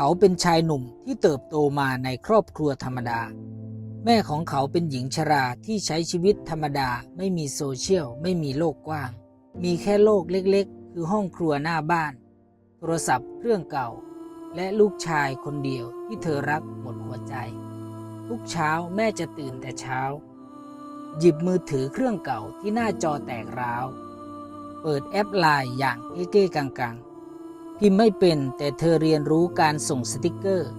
เขาเป็นชายหนุ่มที่เติบโตมาในครอบครัวธรรมดา แม่ของเขาเป็นหญิงชราที่ใช้ชีวิตธรรมดาไม่มีโซเชียล ไม่มีโลกกว้าง มีแค่โลกเล็กๆ คือห้องครัวหน้าบ้าน โทรศัพท์เครื่องเก่า และลูกชายคนเดียวที่เธอรักหมดหัวใจ ทุกเช้าแม่จะตื่นแต่เช้า หยิบมือถือเครื่องเก่าที่หน้าจอแตกร้าว เปิดแอปไลน์อย่างเก้ๆกังๆ พิมพ์ไม่เป็นแต่เธอเรียนรู้การส่งสติกเกอร์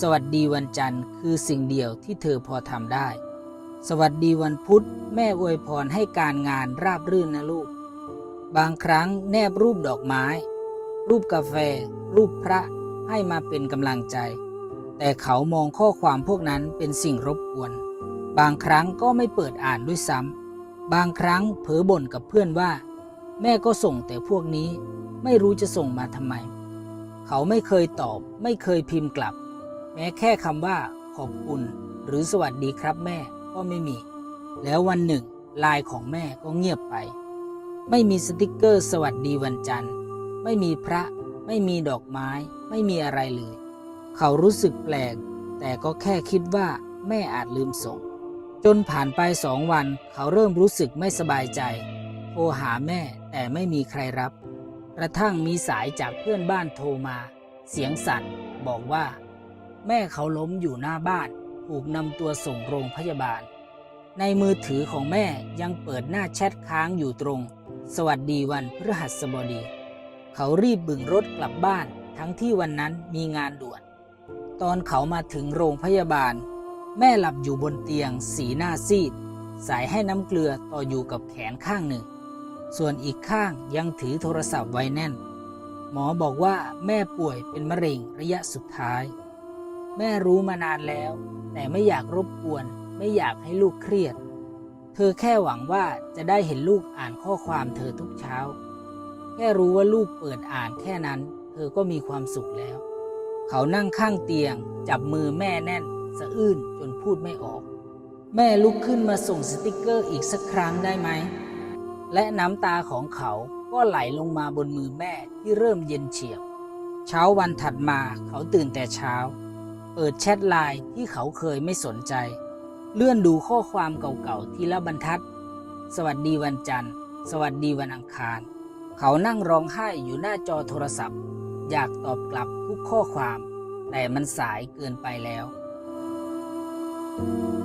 สวัสดีวันจันทร์คือสิ่งเดียวที่เธอพอทำได้ สวัสดีวันพุธ แม่อวยพรให้การงานราบรื่นนะลูก บางครั้งแนบรูปดอกไม้ รูปกาแฟ รูปพระให้มาเป็นกำลังใจ แต่เขามองข้อความพวกนั้นเป็นสิ่งรบกวน บางครั้งก็ไม่เปิดอ่านด้วยซ้ำบางครั้งเผลอบ่นกับเพื่อนว่า แม่ก็ส่งแต่พวกนี้ไม่รู้จะส่งมาทำไม เขาไม่เคยตอบ ไม่เคยพิมพ์กลับ แม้แค่คำว่าขอบคุณ หรือสวัสดีครับแม่ก็ไม่มี แล้ววันหนึ่งไลน์ของแม่ก็เงียบไป ไม่มีสติกเกอร์สวัสดีวันจันทร์ ไม่มีพระ ไม่มีดอกไม้ ไม่มีอะไรเลย เขารู้สึกแปลก แต่ก็แค่คิดว่าแม่อาจลืมส่ง จนผ่านไปสองวันเขาเริ่มรู้สึกไม่สบายใจ โทรหาแม่แต่ไม่มีใครรับ กระทั่งมีสายจากเพื่อนบ้านโทรมา เสียงสั่นบอกว่า แม่เขาล้มอยู่หน้าบ้าน ถูกนำตัวส่งโรงพยาบาล ในมือถือของแม่ยังเปิดหน้าแชทค้างอยู่ตรง สวัสดีวันพฤหัสบดี เขารีบบึงรถกลับบ้านทั้งที่วันนั้นมีงานด่วน ตอนเขามาถึงโรงพยาบาล แม่หลับอยู่บนเตียงสีหน้าซีด สายให้น้ำเกลือต่ออยู่กับแขนข้างหนึ่ง ส่วนอีกข้างยังถือโทรศัพท์ไว้แน่น หมอบอกว่าแม่ป่วยเป็นมะเร็งระยะสุดท้าย แม่รู้มานานแล้ว แต่ไม่อยากรบกวน ไม่อยากให้ลูกเครียด เธอแค่หวังว่าจะได้เห็นลูกอ่านข้อความเธอทุกเช้า แค่รู้ว่าลูกเปิดอ่านแค่นั้น เธอก็มีความสุขแล้ว เขานั่งข้างเตียง จับมือแม่แน่น สะอื้นจนพูดไม่ออก แม่ลุกขึ้นมาส่งสติกเกอร์อีกสักครั้งได้ไหม และน้ำตาของเขาก็ไหลลงมาบนมือแม่ที่เริ่มเย็นเฉียบ เช้าวันถัดมาเขาตื่นแต่เช้า เปิดแชทไลน์ที่เขาเคยไม่สนใจ เลื่อนดูข้อความเก่าๆทีละบรรทัด สวัสดีวันจันทร์ สวัสดีวันอังคาร เขานั่งร้องไห้อยู่หน้าจอโทรศัพท์ อยากตอบกลับทุกข้อความ แต่มันสายเกินไปแล้ว thank you